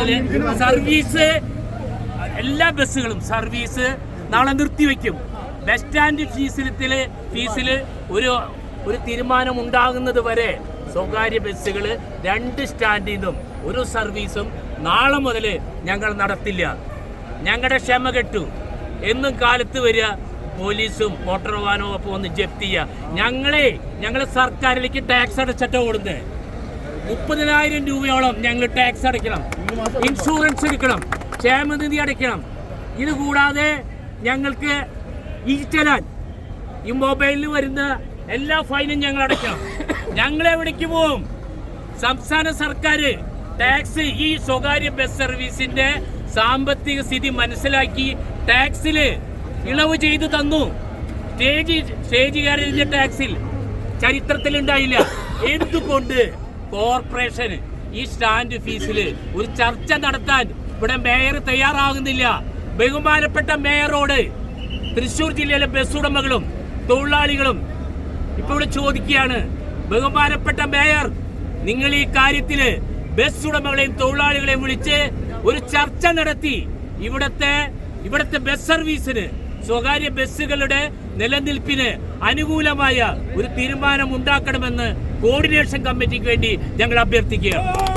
മുതൽ സർവീസ് എല്ലാ ബസ്സുകളും സർവീസ് നാളെ നിർത്തിവെക്കും. ബസ് സ്റ്റാൻഡ് ഫീസിലത്തിൽ ഫീസിൽ ഒരു ഒരു തീരുമാനം ഉണ്ടാകുന്നത് വരെ സ്വകാര്യ ബസ്സുകൾ രണ്ട് സ്റ്റാൻഡിൽ നിന്നും ഒരു സർവീസും നാളെ മുതൽ ഞങ്ങൾ നടത്തില്ല. ഞങ്ങളുടെ ക്ഷമ കെട്ടു. എന്നും കാലത്ത് വരിക പോലീസും മോട്ടോർ വാഹനവും ഒക്കെ ഒന്ന് ജപ്തി ചെയ്യുക ഞങ്ങളെ ഞങ്ങളെ സർക്കാരിലേക്ക് ടാക്സ് അടച്ചിട്ടോ ഓടുന്നത് മുപ്പതിനായിരം രൂപയോളം ഞങ്ങൾ ടാക്സ് അടയ്ക്കണം. ഇൻഷുറൻസ് എടുക്കണം. ക്ഷേമനിധി അടയ്ക്കണം. ഇത് കൂടാതെ ഞങ്ങൾക്ക് ഈ ഈ മൊബൈലിൽ വരുന്ന എല്ലാ ഫൈനും ഞങ്ങൾ അടയ്ക്കണം. ഞങ്ങൾ എവിടേക്ക് പോവും? സംസ്ഥാന സർക്കാർ ടാക്സ് ഈ സ്വകാര്യ ബസ് സർവീസിന്റെ സാമ്പത്തിക സ്ഥിതി മനസ്സിലാക്കി ടാക്സിൽ ഇളവ് ചെയ്തു തന്നു. സ്റ്റേജ് സ്റ്റേജ് കയറിയ ടാക്സിൽ ചരിത്രത്തിലുണ്ടായില്ല. എന്തുകൊണ്ട്? കോർപ്പറേഷൻ ഈ സ്റ്റാൻഡ് ഫീസിൽ ഒരു ചർച്ച നടത്താൻ ഇവിടെ മേയർ തയ്യാറാകുന്നില്ല. ബഹുമാനപ്പെട്ട മേയറോട് തൃശൂർ ജില്ലയിലെ ബസ് ഉടമകളും തൊഴിലാളികളും ഇപ്പോൾ ചോദിക്കുകയാണ് ബഹുമാനപ്പെട്ട മേയർ നിങ്ങൾ ഈ കാര്യത്തിൽ ബസ് ഉടമകളെയും തൊഴിലാളികളെയും വിളിച്ച് ഒരു ചർച്ച നടത്തി. ഇവിടത്തെ ഇവിടുത്തെ ബസ് സർവീസിന് സ്വകാര്യ ബസ്സുകളുടെ നിലനിൽപ്പിന് അനുകൂലമായ ഒരു തീരുമാനം ഉണ്ടാക്കണമെന്ന് കോർഡിനേഷൻ കമ്മിറ്റിക്ക് വേണ്ടി ഞങ്ങൾ അഭ്യർത്ഥിക്കുകയാണ്.